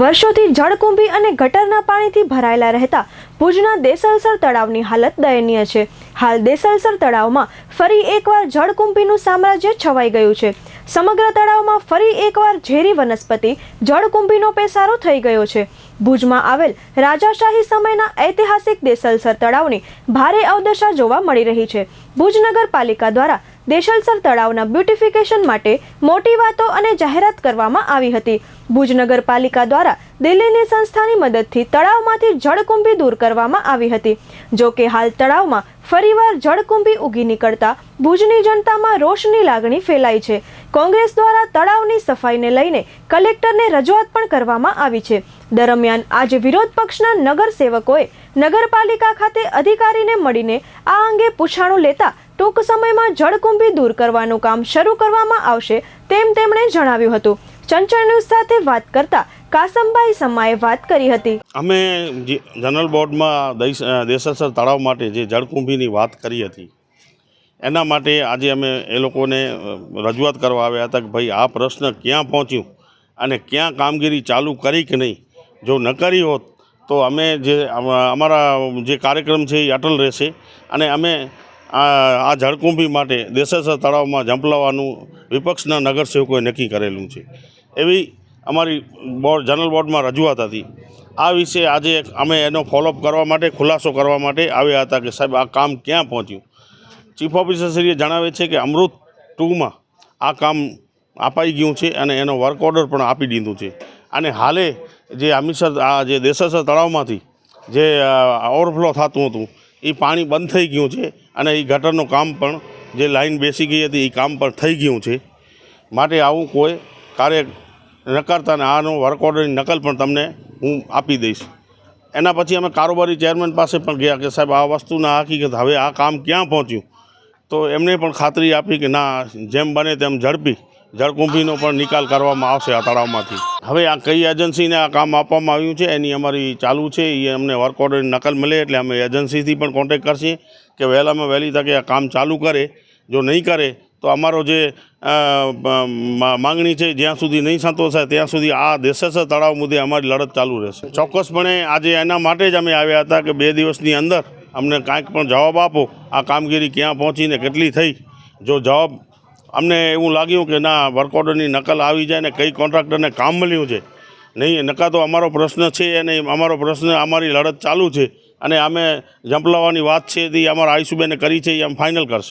વર્ષોથી જળકુંભી અને ગટરના પાણીથી ભરાયેલા રહેતા ભુજના દેસલસર તળાવની હાલત દયનીય છે. હાલ દેસલસર તળાવમાં ફરી એકવાર જળકુંભીનું સામ્રાજ્ય છવાઈ ગયું છે. સમગ્ર તળાવમાં ફરી એકવાર ઝેરી વનસ્પતિ જળકુંભીનો પેસારો થઈ ગયો છે. ભુજમાં આવેલ રાજાશાહી સમયના ઐતિહાસિક દેસલસર તળાવની ભારે અવદશા જોવા મળી રહી છે. ભુજ નગરપાલિકા દ્વારા દેશલસર તળાવના બ્યુટિફિકેશન માટે મોટી વાતો અને જાહેરાત કરવામાં આવી હતી. ભુજ નગરપાલિકા દ્વારા દિલ્હીની સંસ્થાની મદદથી તળાવમાંથી જળકુંભી દૂર કરવામાં આવી હતી. જો કે હાલ તળાવમાં ફરીવાર જળકુંભી ઉગી નીકળતા ભુજની જનતામાં રોષની લાગણી ફેલાઈ છે. કોંગ્રેસ દ્વારા તળાવની સફાઈને લઈને કલેક્ટરને રજૂઆત પણ કરવામાં આવી છે. દરમિયાન આજે વિરોધ પક્ષના નગરસેવકોએ નગરપાલિકા ખાતે અધિકારીને મળીને આ અંગે પૂછાણું લેતા ટૂંક સમયમાં જળકુંભી દૂર કરવાનું કામ શરૂ કરવામાં આવશે તેમ તેમણે જણાવ્યું હતું. ચંચળ ન્યૂઝ સાથે વાત કરતા કાસમભાઈ સમાએ વાત કરી હતી. અમે જનરલ બોર્ડમાં દૈસ દેસરસર તળાવ માટે જે જળકુંભીની વાત કરી હતી, એના માટે આજે અમે એ લોકોને રજૂઆત કરવા આવ્યા હતા કે ભાઈ આ પ્રશ્ન ક્યાં પહોંચ્યું અને ક્યાં કામગીરી ચાલુ કરી કે નહીં? જો ન કરી હોત તો અમે જે અમારા જે કાર્યક્રમ છે એ અટલ રહેશે અને અમે આ જળકુંભી માટે દેશેસર તળાવમાં ઝંપલાવવાનું વિપક્ષના નગરસેવકોએ નક્કી કરેલું છે. એવી અમારી બોર્ડ, જનરલ બોર્ડમાં રજૂઆત હતી. આ વિશે આજે અમે એનો ફોલોઅપ કરવા માટે, ખુલાસો કરવા માટે આવ્યા હતા કે સાહેબ, આ કામ ક્યાં પહોંચ્યું? ચીફ ઓફિસરશ્રીએ જણાવે છે કે અમૃત ટુમાં આ કામ અપાઈ ગયું છે અને એનો વર્ક ઓર્ડર પણ આપી દીધું છે. અને હાલે જે અમીસર આ જે દેસરસર તળાવમાંથી જે ઓવરફ્લો થતું હતું એ પાણી બંધ થઈ ગયું છે અને એ ગટરનું કામ પણ જે લાઈન બેસી ગઈ હતી એ કામ પણ થઈ ગયું છે. માટે આવું કોઈ કાર્ય ન કરતા ને આનો વર્ક ઓર્ડરની નકલ પણ તમને હું આપી દઈશ. એના પછી અમે કારોબારી ચેરમેન પાસે પણ ગયા કે સાહેબ આ વસ્તુના હકીકત હવે આ કામ ક્યાં પહોંચ્યું? તો એમને પણ ખાતરી આપી કે ના, જેમ બને તેમ ઝડપી જળકુંભીનો પણ નિકાલ કરવામાં આવશે આ તળાવમાંથી. હવે આ કઈ એજન્સીને આ કામ આપવામાં આવ્યું છે, એની અમારી ચાલુ છે એ અમને વર્ક ઓર્ડરની નકલ મળે એટલે અમે એજન્સીથી પણ કોન્ટેક કરશે કે વહેલામાં વહેલી તકે આ કામ ચાલુ કરે. જો નહીં કરે, તો અમારો જે માંગણી છે, જ્યાં સુધી નહીં સંતોષાય ત્યાં સુધી આ દેશેસર તળાવ મુદ્દે અમારી લડત ચાલુ રહેશે. ચોક્કસપણે આજે એના માટે જ અમે આવ્યા હતા કે બે દિવસની અંદર અમને કાંઈક પણ જવાબ આપો. આ કામગીરી ક્યાં પહોંચીને કેટલી થઈ? જો જવાબ અમને એવું લાગ્યું કે ના વર્ક ઓર્ડરની નકલ આવી જાય ને કઈ કોન્ટ્રાક્ટરને કામ મળ્યું છે? નહીં, નકા તો અમારો પ્રશ્ન છે અને અમારો પ્રશ્ન અમારી લડત ચાલુ છે અને અમે જંપલાવવાની વાત છે તે અમારા આયુષુબેને કરી છે એ અમે ફાઇનલ કરશે.